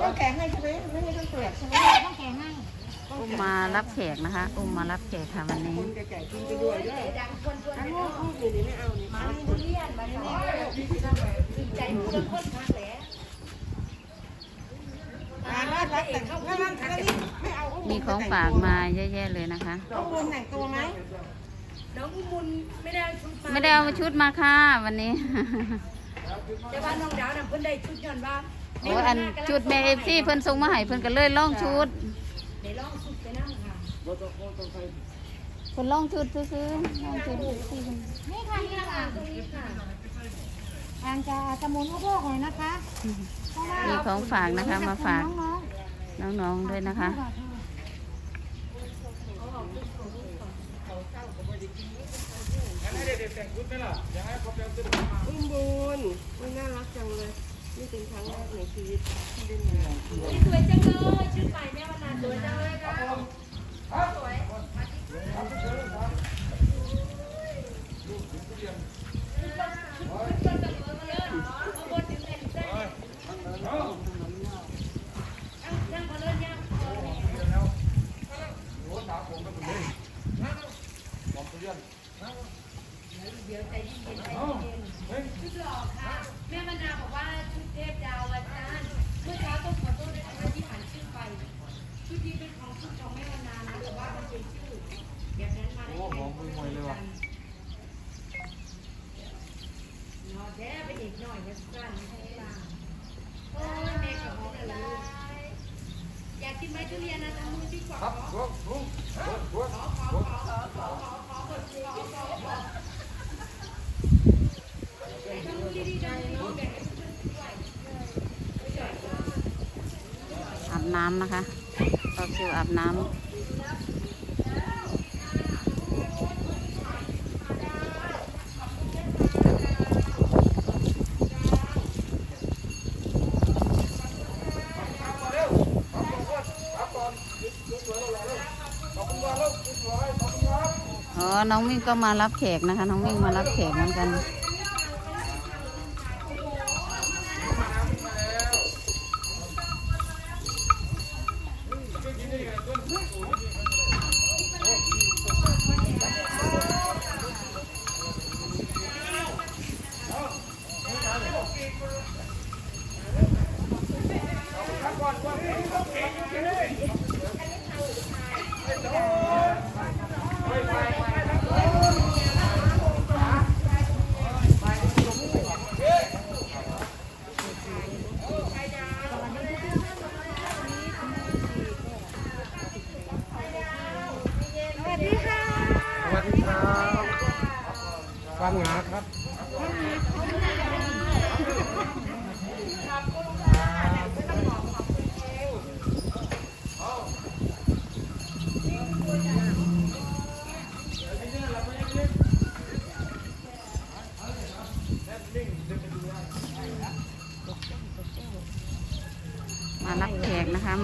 ต้องแข็งให้ใช่ไหมไม่ให้ต้องเปลือกใช่ไหมต้องแข็งให้อุ้มมารับแขกนะคะ อุ้มมารับแขกค่ะวันนี้คนแก่ๆกินไปด้วยด้วยอันนี้ลูกนี่ไม่เอานี่มาเรียนมาเรียนใจมูลคนมากแหละอ่าน่ารักแต่เขาน่ารักแต่นี่ไม่เอามีของฝากมาเยอะแยะเลยนะคะต้องบุญแต่งตัวไหมน้องมุนไม่ได้ชุดมาไม่ได้เอาชุดมาค่ะวันนี้แต่ว่าน้องดาวน่ะเพิ่นได้ชุดย้อนว่า โอ้อันชุดเมเอฟซีเพิ่นส่งมาให้เพิ่นก็เลยลองชุดได้ลองชุดไปนั่งค่ะเพิ่นลองชุดซื้อๆลองชุดซี่เพิ่นนี่ค่ะนี่ค่ะตรงนี้ค่ะทางจะจะหมุนโลกหน่อยนะคะเพราะว่ามีของฝากนะคะมาฝากน้องน้องๆด้วยนะคะๆอุ้มบุญอุ้ยน่ารักจังเลย นี่เป็นครั้งแรกในชีวิตที่ได้มานี่สวยจังเลยชุดใหม่แม่วันนาสวยจังเลยค่ะสวยมาที่งพอเลยเนี่ยเดี๋ยวใจเย็นๆใจเย็นๆชุดหล่อค่ะ แม่มนาบอกว่าชุดเทพดาวอาจารย์เมื่อเช้าต้องขอโทษด้วยนะคะที่หันชื่อไป ชุดนี้เป็นของชุดของแม่มนานะแต่ว่ามันเป็นชื่อแบบนั้นมาได้ไงเนาะแด้ไปอีกหน่อยนะสั้นไม่ใช่ล่ะโอ้ยแม่กับพ่ออะไรอยากกินไหมทุเรียนนะทำมือดีกว่าขอ อาบ น้ำนะคะต่อคิวอาบน้ำอ๋อ น้องมิ่งก็มารับแขกนะคะ น้องมิ่งมารับแขกเหมือนกัน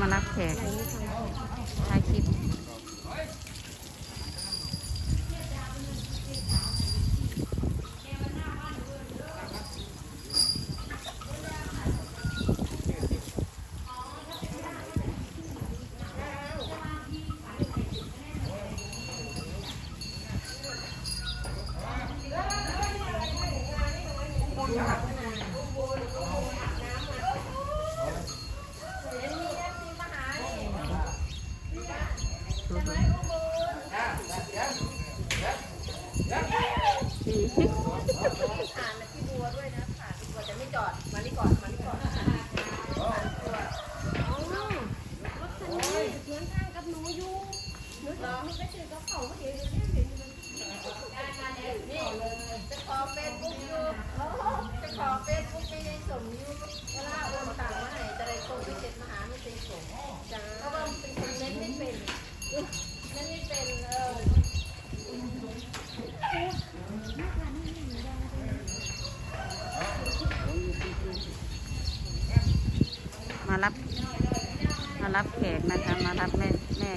มารับแขก Oh,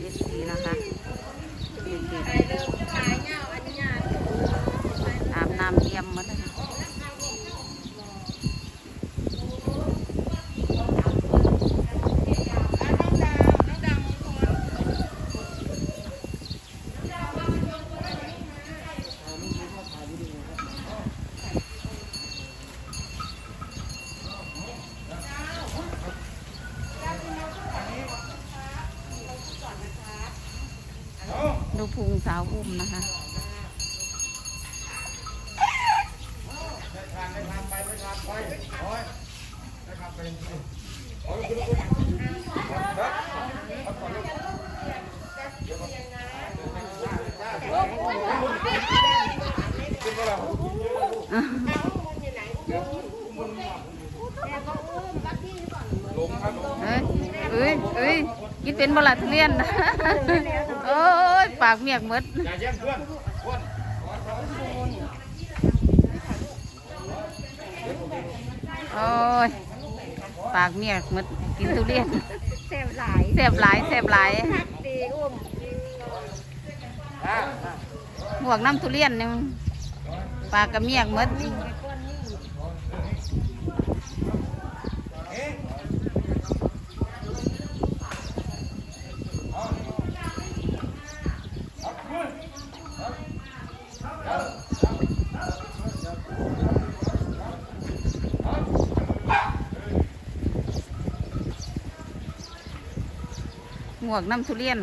แม่ยิสีนะคะเด็ก ไปเริ่มขายเงาอันนี้งาน ๆอาบน้ำเยี่ยมหมาเลยค่ะ ดูพุงสาวอุ้มนะคะเอ้ยเอ้ยเอ้ยกินเป็นบลาทุเรียน อ้ยปากเมียกหมดอย่าแย่งเพื่อนเพื่อนโอ้ยปากเมียกหมดกินทุเรียนแซ่บหลายแสบหลายแสบหลายพักดีอุ้มอ่าหมวกน้ำทุเรียนนี่มันปากกับเมียกหมด วกน้ำทุเรียน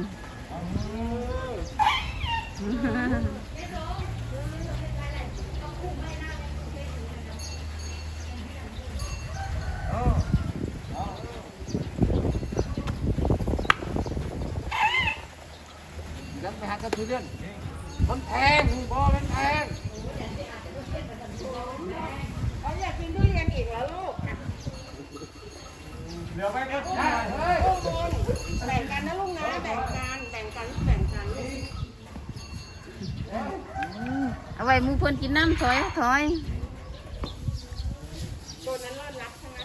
ยังไปหากระทุเรียนมันแพงบอมันแพงเขาอยากกินทุเรียนอีกแล้วลูก เดี๋ยวไปกันเฮ้ยอุ้มบุญแบ่ง กันนะลูกนะ แบ่งกันแบ่งกันแบ่งกันเอาไว้หมูเพิ่นกินน้ำถอยถอยตัวนั้นรอดรับใช่ไหม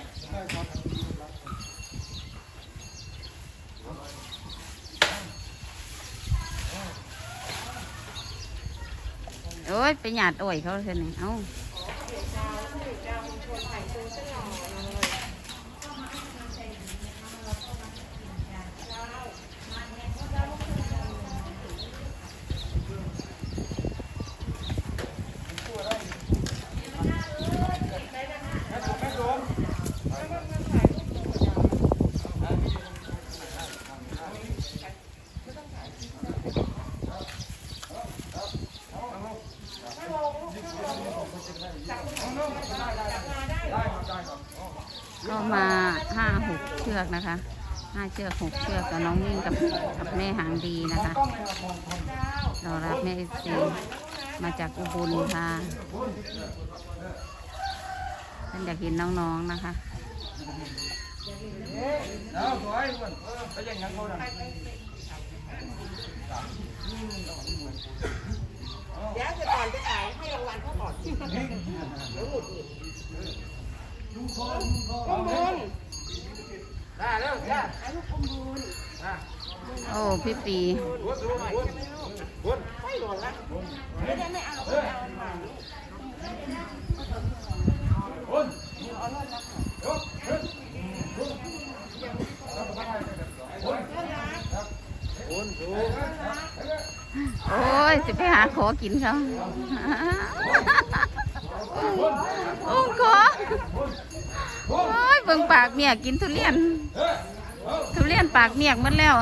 โอ้ยไปหยาดอ้อยเขาเท่านี้เอ้า ก็มาห้าหกเชือกนะคะห้าเชือกหกเชือกกับน้องนิ่งกับกับแม่หางดีนะคะเรารับแม่เอฟซีมาจากอุบลค่ะท่านอยากเห็นน้องๆนะคะเอาสวยเพื่อนไปยังยังเขาดัง เดี๋ยวจะก่อนจะขายให้รางวัลเขาก่อนเดี๋ยวหงุดหงิด อุ้มบุญได้แล้วจ้าให้ลูกอมบุญโอ้พี่ปีวนวนวนไม่หล่นละไม่ได้ไม่เอาไม่เอาค่ะวุ้นโอ้ยจะไปหาขอกินเขา โอ้ขอโอ้ยเบิ่งปากเมียกินทุเรียน ทุเรียนปากเมียกหมดแล้ว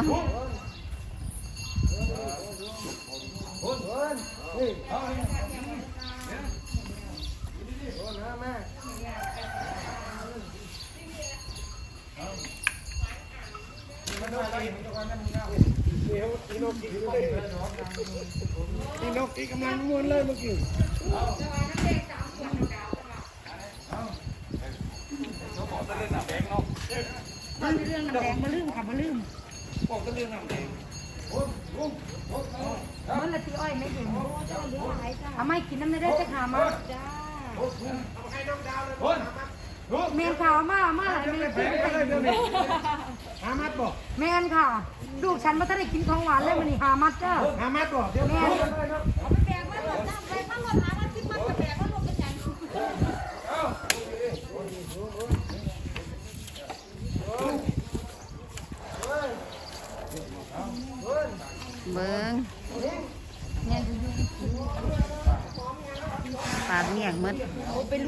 นี่นกอีกกำลังม้วนเลยเมื่อกี้ มันเรื่องน้ำแดงมาลืมค่ะมาลืมบอกก็เรื่องน้ำแดงมันละตีอ้อยไม่ถึงทำไมกินน้ำไม่ได้จะขามาจ้าวุ้นวุ้นแมนข่าวมามาหลยแมนแพงเลยเดี๋ยวนี้หามัดบอกแมนค่ะ ลูกฉันมาถ้าได้กินของหวานเลยมันนี่หามัดเจ้าหามัดบอกเดี๋ยวแมน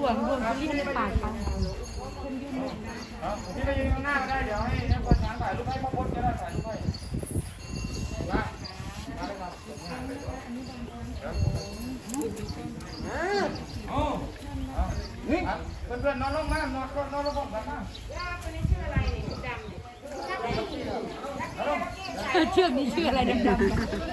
วมรวมที่ที่ปาดเขาพี่ไปยืนข้างหน้าก็ได้ เดี๋ยวให้นักบอลช้างถ่ายรูปให้พ่อพจน์ก็ได้ถ่ายรูปให้ามาเลยครับอ้นี่เพื่อนๆนอนลงมานอนนนอนลงมามายาคนนี้ชื่ออะไรเนี่ยดำเนี่ยเชือกนี้ชื่ออะไรดำๆ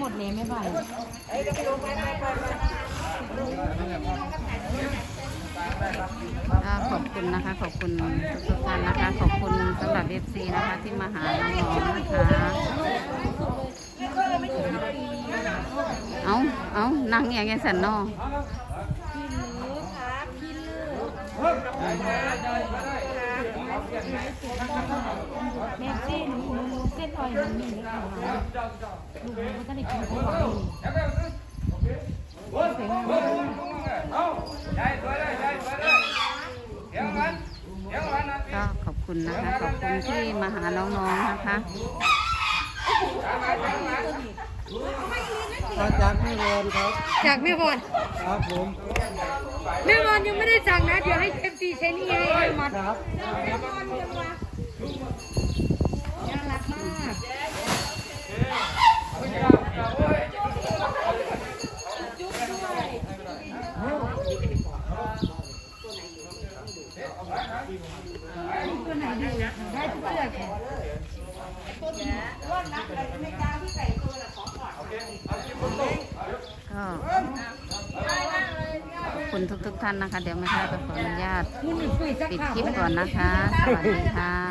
หมดเลยไม่ไหวก็ขอบคุณนะคะ ขอบคุณทุกๆท่านนะคะ ขอบคุณสำหรับเอฟซีนะคะที่มาหาน้องๆนะคะเอาเอานั่งอย่างไงสันเนอ แม่เส้นหนูหนูเส้นอ่อยมันนี่เลยค่ะลูกหนูก็ได้กินของหวานนี่เอาใหญ่สวยเลยใหญ่สวยเลยเดี๋ยวกันเดี๋ยวกันนะก็ขอบคุณนะคะ ขอบคุณที่มาหาน้องๆนะคะ มาจากแม่รอนครับ จากแม่บอลครับผมแม่บอลยังไม่ได้สั่งนะ เดี๋ยวให้เอฟซีเซนี่ให้ให้หมดครับน่ารักมาก ตัวไหนดีได้ทุกเชือกค่ะ ก็ขอบคุณ ท่านนะคะ เดี๋ยวไม่ค่อยไปขออนุญาตปิดคลิปก่อนนะคะ สวัสดีค่ะ